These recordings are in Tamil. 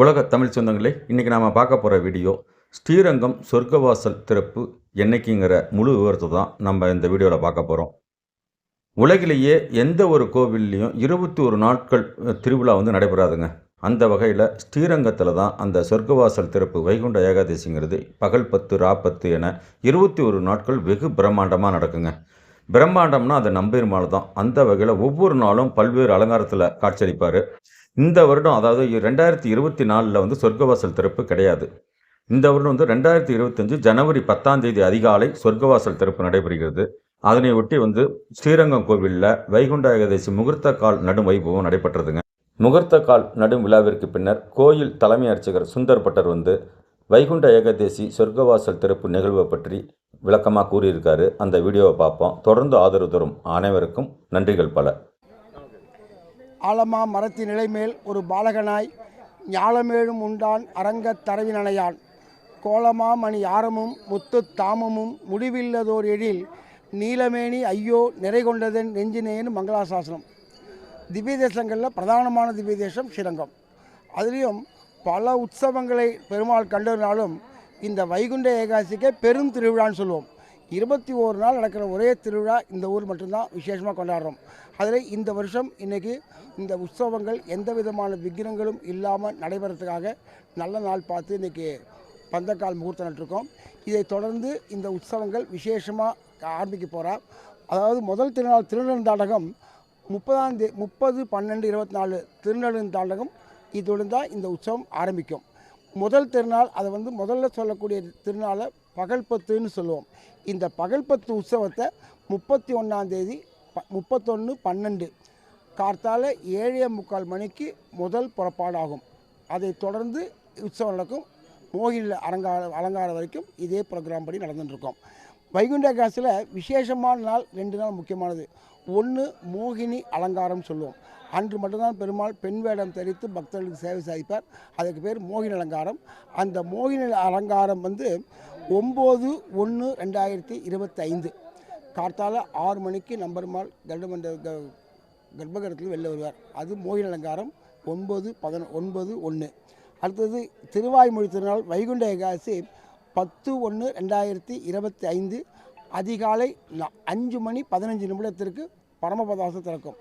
உலக தமிழ் சொந்தங்களே இன்றைக்கி நாம் பார்க்க போகிற வீடியோ ஸ்ரீரங்கம் சொர்க்கவாசல் திறப்பு என்னைக்குங்கிற முழு விவரத்தை தான் நம்ம இந்த வீடியோவில் பார்க்க போகிறோம் உலகிலேயே எந்த ஒரு கோவில்லையும் இருபத்தி ஒரு நாட்கள் திருவிழா வந்து நடைபெறாதுங்க. அந்த வகையில் ஸ்ரீரங்கத்தில் தான் அந்த சொர்க்கவாசல் திறப்பு வைகுண்ட ஏகாதசிங்கிறது பகல் பத்து ராப்பத்து என இருபத்தி ஒரு நாட்கள் வெகு பிரம்மாண்டமாக நடக்குங்க. பிரம்மாண்டம்னா அது நம்பெருமாள் தான். அந்த வகையில் ஒவ்வொரு நாளும் பல்வேறு அலங்காரத்தில் காட்சியளிப்பார். இந்த வருடம் அதாவது ரெண்டாயிரத்தி இருபத்தி நாலில் வந்து சொர்க்கவாசல் திறப்பு கிடையாது. இந்த வருடம் வந்து ரெண்டாயிரத்தி இருபத்தஞ்சு ஜனவரி பத்தாம் தேதி அதிகாலை சொர்க்கவாசல் திறப்பு நடைபெறுகிறது. அதனை ஒட்டி வந்து ஸ்ரீரங்கம் கோவிலில் வைகுண்ட ஏகாதசி முகூர்த்த கால் நடும் வைபவம் நடைபெற்றதுங்க. முகூர்த்த கால் நடும் விழாவிற்கு பின்னர் கோயில் தலைமை அர்ச்சகர் சுந்தர் பட்டர் வந்து வைகுண்ட ஏகாதசி சொர்க்கவாசல் திறப்பு நிகழ்வை பற்றி விளக்கமாக கூறியிருக்காரு. அந்த வீடியோவை பார்ப்போம். தொடர்ந்து ஆதரவு தரும் அனைவருக்கும் நன்றிகள் பல. ஆலமா மரத்தின் நிலைமேல் ஒரு பாலகனாய் ஞாலமேழும் உண்டான் அரங்கத் தரவினனையான். கோலமா மணி ஆரமும் முத்துத் தாமமும் முடிவில்லதோர் எழில் நீலமேனி ஐயோ நிறை கொண்டதன் நெஞ்சினேன்னு மங்களாசாசனம். திவ்ய தேசங்களில் பிரதானமான திவ்ய தேசம் ஸ்ரீரங்கம். அதுலேயும் பல உற்சவங்களை பெருமாள் கண்டறினாலும் இந்த வைகுண்ட ஏகாசிக்கே பெரும் திருவிழான்னு சொல்லுவோம். இருபத்தி ஓரு நாள் நடக்கிற ஒரே திருவிழா இந்த ஊர் மட்டும்தான். விசேஷமாக கொண்டாடுறோம். அதில் இந்த வருஷம் இன்றைக்கி இந்த உற்சவங்கள் எந்த விதமான விக்கிரங்களும் இல்லாமல் நடைபெறத்துக்காக நல்ல நாள் பார்த்து இன்றைக்கி பந்தக்கால் முகூர்த்தம் நட்டிருக்கோம். இதை தொடர்ந்து இந்த உற்சவங்கள் விசேஷமாக ஆரம்பிக்க போகிறா அதாவது முதல் திருநாள் திருநெடுந்தாண்டகம் முப்பதாம் தே முப்பது பன்னெண்டு இருபத்தி நாலு திருநெடுந்தாண்டகம் இதோடு தான் இந்த உற்சவம் ஆரம்பிக்கும். முதல் திருநாள் அதை வந்து முதல்ல சொல்லக்கூடிய திருநாளை பகல்பத்துன்னு சொல்லுவோம். இந்த பகல்பத்து உற்சவத்தை முப்பத்தி ஒன்றாந்தேதி ப முப்பத்தொன்று பன்னெண்டு. கார்த்தால ஏழே முக்கால் மணிக்கு முதல் புறப்பாடாகும். அதை தொடர்ந்து உற்சவம் நடக்கும். மோகினில் அலங்கார அலங்காரம் வரைக்கும் இதே ப்ரோக்ராம் படி நடந்துட்டுருக்கோம். வைகுண்ட காசில் விசேஷமான நாள் ரெண்டு நாள் முக்கியமானது. ஒன்று மோகினி அலங்காரம் சொல்லுவோம். அன்று மட்டும்தான் பெருமாள் பெண் வேடம் தெரித்து பக்தர்களுக்கு சேவை சாதிப்பார். அதுக்கு பேர் மோகினி அலங்காரம். அந்த மோகினி அலங்காரம் வந்து ஒம்பது ஒன்று ரெண்டாயிரத்தி இருபத்தி ஐந்து கார்த்தால ஆறு மணிக்கு நம்பருமால் கருடமண்ட க வெளில வருவார். அது மோகினி அலங்காரம் ஒன்பது பதினொ ஒன்பது ஒன்று அடுத்தது திருவாய்மொழி திருநாள் வைகுண்ட ஏகாசி பத்து ஒன்று ரெண்டாயிரத்தி இருபத்தி ஐந்து. அதிகாலை ந- அஞ்சு மணி பதினஞ்சு நிமிடத்திற்கு பரமபதாசம் திறக்கும்.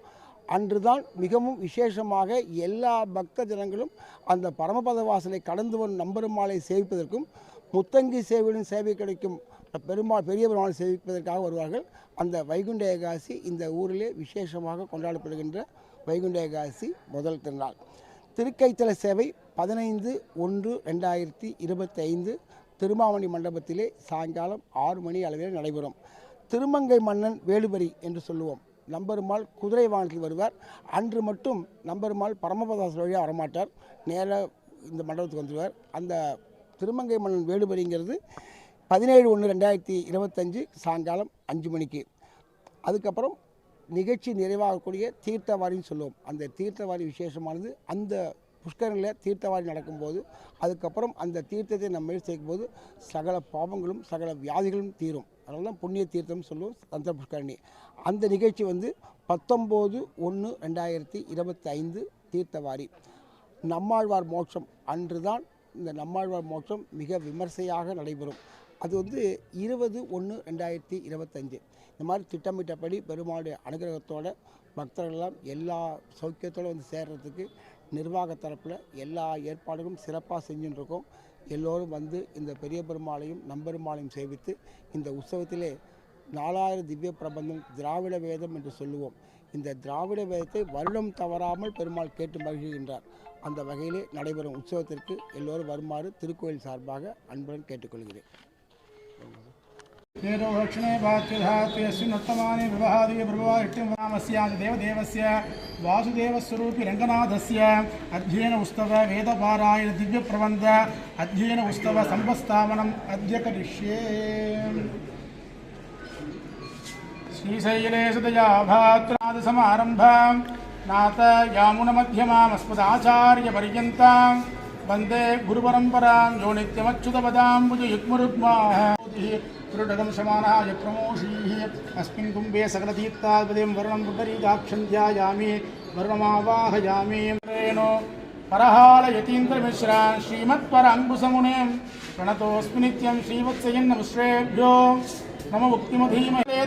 அன்றுதான் மிகவும் விசேஷமாக எல்லா பக்த ஜனங்களும் அந்த பரமபத வாசலை கடந்து வரும் நம்பருமாலை சேவிப்பதற்கும் முத்தங்கி சேவையின் சேவை கிடைக்கும் பெருமாள் பெரிய பெருமாள் சேவிப்பதற்காக வருவார்கள். அந்த வைகுண்ட ஏகாசி இந்த ஊரிலே விசேஷமாக கொண்டாடப்படுகின்ற வைகுண்ட ஏகாசி முதல் திருநாள். திருக்கைத்தல சேவை பதினைந்து ஒன்று ரெண்டாயிரத்தி இருபத்தி ஐந்து மண்டபத்திலே சாயங்காலம் ஆறு மணி அளவில் நடைபெறும். திருமங்கை மன்னன் வேலுபரி என்று சொல்லுவோம். நம்பெருமாள் குதிரை வாகனத்தில் வருவார். அன்று மட்டும் நம்பெருமாள் பரமபதாசர் வழியாக வரமாட்டார். நேராக இந்த மண்டபத்துக்கு வந்துடுவார். அந்த திருமங்கை மன்னன் வேலுபரிங்கிறது பதினேழு ஒன்று ரெண்டாயிரத்தி இருபத்தஞ்சு சாயங்காலம் அஞ்சு மணிக்கு. அதுக்கப்புறம் நிகழ்ச்சி நிறைவாகக்கூடிய தீர்த்தவாரின்னு சொல்லுவோம். அந்த தீர்த்தவாரி விசேஷமானது அந்த புஷ்கரனில் தீர்த்தவாரி நடக்கும்போது அதுக்கப்புறம் அந்த தீர்த்தத்தை நம்ம சேர்க்கும்போது சகல பாவங்களும் சகல வியாதிகளும் தீரும். அதனால தான் புண்ணிய தீர்த்தம்னு சொல்லுவோம் சந்திர புஷ்கரணி. அந்த நிகழ்ச்சி வந்து பத்தொம்போது ஒன்று ரெண்டாயிரத்தி இருபத்தி ஐந்து தீர்த்தவாரி. நம்மாழ்வார் மோட்சம். அன்று தான் இந்த நம்மாழ்வார் மோட்சம் மிக விமர்சையாக நடைபெறும். அது வந்து இருபது ஒன்று ரெண்டாயிரத்தி இருபத்தஞ்சு. இந்த மாதிரி திட்டமிட்டபடி பெருமாளுடைய அனுகிரகத்தோட பக்தர்களெல்லாம் எல்லா சௌக்கியத்தோடு வந்து சேர்கிறதுக்கு நிர்வாக தரப்பில் எல்லா ஏற்பாடுகளும் சிறப்பாக செஞ்சுட்டு இருக்கோம் எல்லோரும் வந்து இந்த பெரிய பெருமாளையும் நம்பெருமாளையும் சேவித்து இந்த உற்சவத்திலே நாலாயிரம் திவ்ய பிரபந்தம் திராவிட வேதம் என்று சொல்லுவோம். இந்த திராவிட வேதத்தை வருடம் தவறாமல் பெருமாள் கேட்டு மகிழ்கின்றார். அந்த வகையிலே நடைபெறும் உற்சவத்திற்கு எல்லோரும் வருமாறு திருக்கோயில் சார்பாக அன்புடன் கேட்டுக்கொள்கிறேன். वेदो दक्षिणे वाच्यधातु यस्मिन्नुत्तमानि विवाहादि ब्रह्मवाष्टिरामस्यादि देवदेवस्य वासुदेवस्वरूपि रङ्गनाथस्य अध्ययन उत्सव वेदपारायण दिव्यप्रबन्ध अध्ययन उत्सव सम्पस्थापनम् अद्य करिष्ये श्रीशैले सदया भात्रादसमारम्भां नाथ यामुनमध्यमामस्मदाचार्यपर्यन्तां वन्दे गुरुपरम्परां यो नित्यमच्युतपदाम्बुजयुग्मरुग्माः पुरुडगं समानाय प्रमोषीः अस्मिन् कुम्भे सकलतीर्थाद्पतिं वर्णं पुटरीदाक्षं ध्यायामि वर्णमावाहयामि रेणो परहालयतीन्द्रमिश्रान् श्रीमत्पर अङ्कुशमुनिं प्रणतोऽस्मि नित्यं श्रीवत्सयन्नमश्रेभ्यो मम मुक्तिमधीमहे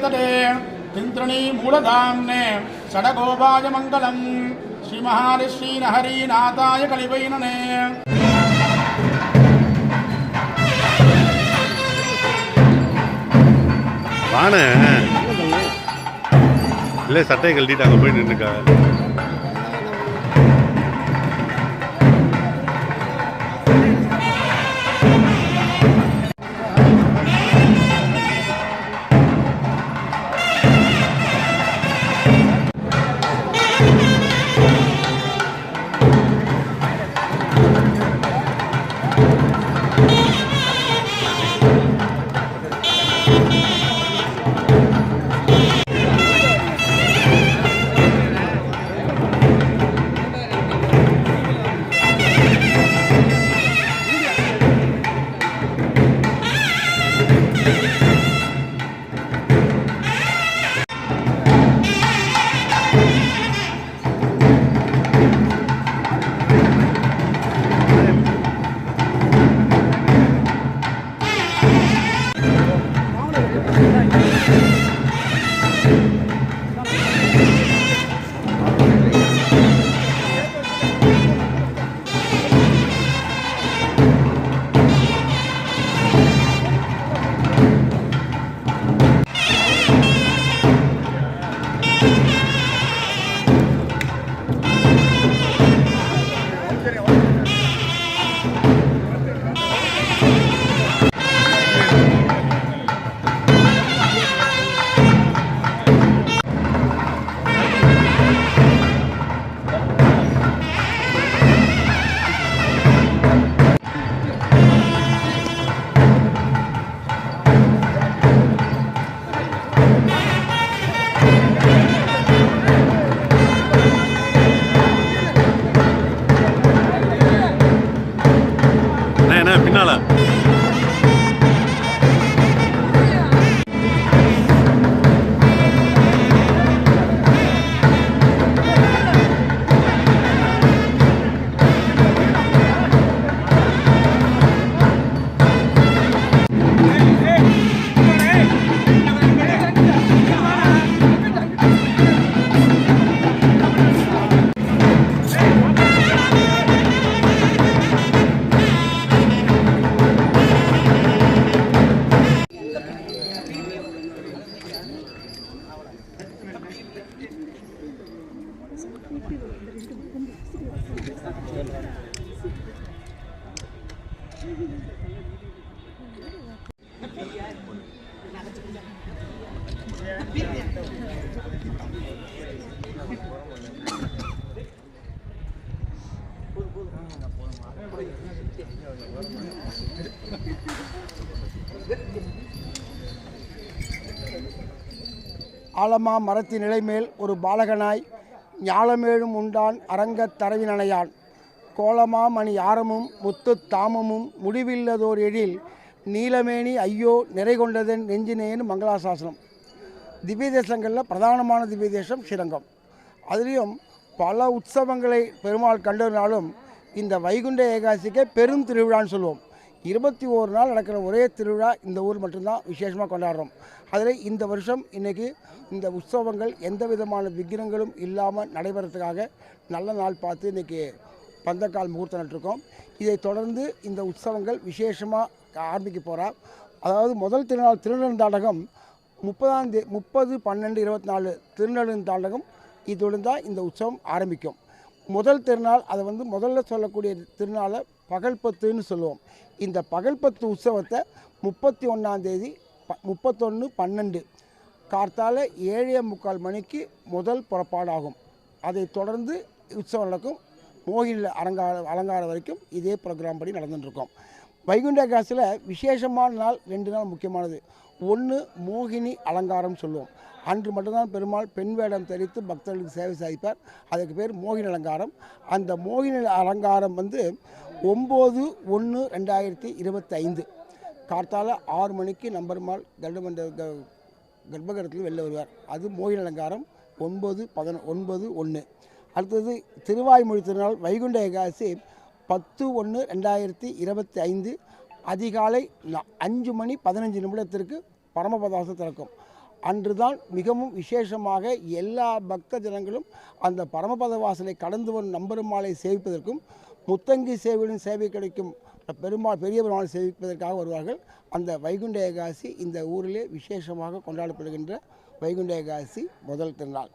तिन्त्रिणी मूलधाम्ने षडगोपाय मङ्गलम् श्रीमहारिश्रीनहरीनाथाय कलिवैनने வாணே இல்லை சட்டையை கழட்டிட்டு அங்கே போய் நின்றுக்கா ஆலமா மரத்தின் நிலைமேல் ஒரு பாலகனாய் ஞாலமேழும் உண்டான் அரங்கத் தரவினனையான். கோலமா மணி ஆரமும் முத்து தாமமும் முடிவில்லதோர் எழில் நீலமேனி ஐயோ நிறை கொண்டதன் நெஞ்சினேன்னு மங்களாசாசனம். திவ்ய தேசங்களில் பிரதானமான திவ்ய தேசம் ஸ்ரீரங்கம். அதுலேயும் பல உற்சவங்களை பெருமாள் கண்டறினாலும் இந்த வைகுண்ட ஏகாசிக்கே பெரும் திருவிழான்னு சொல்லுவோம். இருபத்தி ஓரு நாள் நடக்கிற ஒரே திருவிழா இந்த ஊர் மட்டும்தான் விசேஷமாக கொண்டாடுறோம். அதில் இந்த வருஷம் இன்றைக்கி இந்த உற்சவங்கள் எந்த விதமான விக்கிரங்களும் இல்லாமல் நடைபெறத்துக்காக நல்ல நாள் பார்த்து இன்றைக்கி பந்தக்கால் முகூர்த்தம் நட்டிருக்கோம். இதை தொடர்ந்து இந்த உற்சவங்கள் விசேஷமாக ஆரம்பிக்க போகிறார் அதாவது முதல் திருநாள் திருநெடுந்தாண்டகம் முப்பதாம் தே முப்பது பன்னெண்டு இருபத்தி நாலு திருநெடுந்தாண்டகம் இதோடு தான் இந்த உற்சவம் ஆரம்பிக்கும். முதல் திருநாள் அதை வந்து முதல்ல சொல்லக்கூடிய திருநாளை பகல்பத்துன்னு சொல்லுவோம். இந்த பகல்பத்து உற்சவத்தை முப்பத்தி ஒன்றாந்தேதி ப முப்பத்தொன்று பன்னெண்டு கார்த்தால ஏழே முக்கால் மணிக்கு முதல் புறப்பாடாகும். அதை தொடர்ந்து உற்சவம் நடக்கும். மோகினி அலங்கார அலங்காரம் வரைக்கும் இதே ப்ரோக்ராம் படி நடந்துட்டுருக்கோம். வைகுண்ட காசில் விசேஷமான நாள் ரெண்டு நாள் முக்கியமானது. ஒன்று மோகினி அலங்காரம் சொல்லுவோம். அன்று மட்டும்தான் பெருமாள் பெண் வேடம் தரித்து பக்தர்களுக்கு சேவை சாதிப்பார். அதுக்கு பேர் மோகினி அலங்காரம். அந்த மோகினி அலங்காரம் வந்து ஒம்பது ஒன்று ரெண்டாயிரத்தி இருபத்தி ஐந்து கார்த்தால ஆறு மணிக்கு நம்பெருமாள் கருடமண்ட க வெளில வருவார். அது மோகினி அலங்காரம். ஒன்பது பதினொ ஒன்பது ஒன்று அடுத்தது திருவாய்மொழி திருநாள் வைகுண்ட ஏகாசி பத்து ஒன்று ரெண்டாயிரத்தி இருபத்தி ஐந்து அதிகாலை அஞ்சு மணி பதினஞ்சு நிமிடத்திற்கு பரமபதாசம் திறக்கும். அன்றுதான் மிகவும் விசேஷமாக எல்லா பக்த ஜனங்களும் அந்த பரமபத வாசலை கடந்து வரும் நம்பெருமாளை சேவிப்பதற்கும் முத்தங்கி சேவையின் சேவை கிடைக்கும் பெருமாள் பெரிய பெருமாளை சேவிப்பதற்காக வருவார்கள். அந்த வைகுண்ட ஏகாசி இந்த ஊரிலே விசேஷமாக கொண்டாடப்படுகின்ற வைகுண்ட ஏகாசி முதல் திருநாள்.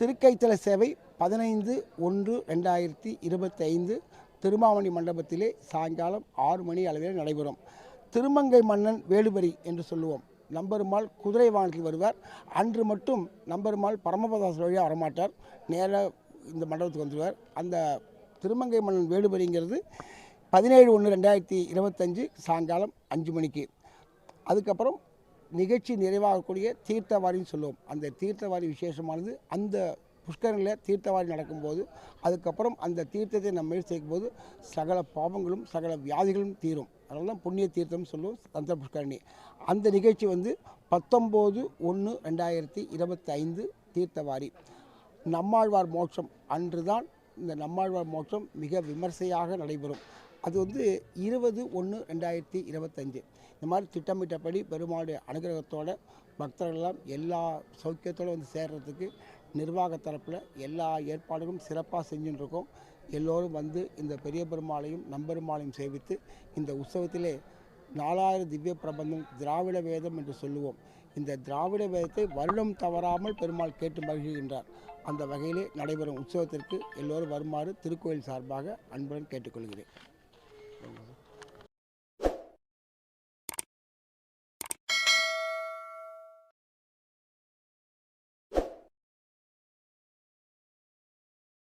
திருக்கைத்தல சேவை பதினைந்து ஒன்று ரெண்டாயிரத்தி இருபத்தி ஐந்து திருமாவணி மண்டபத்திலே சாயங்காலம் ஆறு மணி அளவில் நடைபெறும். திருமங்கை மன்னன் வேலுபரி என்று சொல்லுவோம். நம்பெருமாள் குதிரை வாகனத்தில் வருவார். அன்று மட்டும் நம்பெருமாள் பரமபதாசர் வழியாக வரமாட்டார். நேராக இந்த மண்டபத்துக்கு வந்துடுவார். அந்த திருமங்கை மன்னன் வேலுபரிங்கிறது பதினேழு ஒன்று ரெண்டாயிரத்தி இருபத்தஞ்சு சாயங்காலம் அஞ்சு மணிக்கு. அதுக்கப்புறம் நிகழ்ச்சி நிறைவாகக்கூடிய தீர்த்தவாரின்னு சொல்லுவோம். அந்த தீர்த்தவாரி விசேஷமானது அந்த புஷ்கரனில் தீர்த்தவாரி நடக்கும்போது அதுக்கப்புறம் அந்த தீர்த்தத்தை நம்ம மேல் சேர்க்கும்போது சகல பாவங்களும் சகல வியாதிகளும் தீரும். அதனால தான் புண்ணிய தீர்த்தம்னு சொல்லுவோம் சந்திர புஷ்கரணி. அந்த நிகழ்ச்சி வந்து பத்தொம்போது ஒன்று ரெண்டாயிரத்தி இருபத்தி ஐந்து தீர்த்தவாரி. நம்மாழ்வார் மோட்சம். அன்று தான் இந்த நம்மாழ்வார் மோட்சம் மிக விமர்சையாக நடைபெறும். அது வந்து இருபது ஒன்று ரெண்டாயிரத்தி இருபத்தஞ்சு இந்த மாதிரி திட்டமிட்டபடி பெருமாளுடைய அனுகிரகத்தோட பக்தர்கள்லாம் எல்லா சௌக்கியத்தோடு வந்து சேர்கிறதுக்கு நிர்வாக தரப்பில் எல்லா ஏற்பாடுகளும் சிறப்பாக செஞ்சுட்டு இருக்கோம் எல்லோரும் வந்து இந்த பெரிய பெருமாளையும் நம்பெருமாளையும் சேவித்து இந்த உற்சவத்திலே நாலாயிரம் திவ்ய பிரபந்தம் திராவிட வேதம் என்று சொல்லுவோம். இந்த திராவிட வேதத்தை வருடம் தவறாமல் பெருமாள் கேட்டு மகிழ்கின்றார். அந்த வகையிலே நடைபெறும் உற்சவத்திற்கு எல்லோரும் வருமாறு திருக்கோயில் சார்பாக அன்புடன் கேட்டுக்கொள்கிறேன்.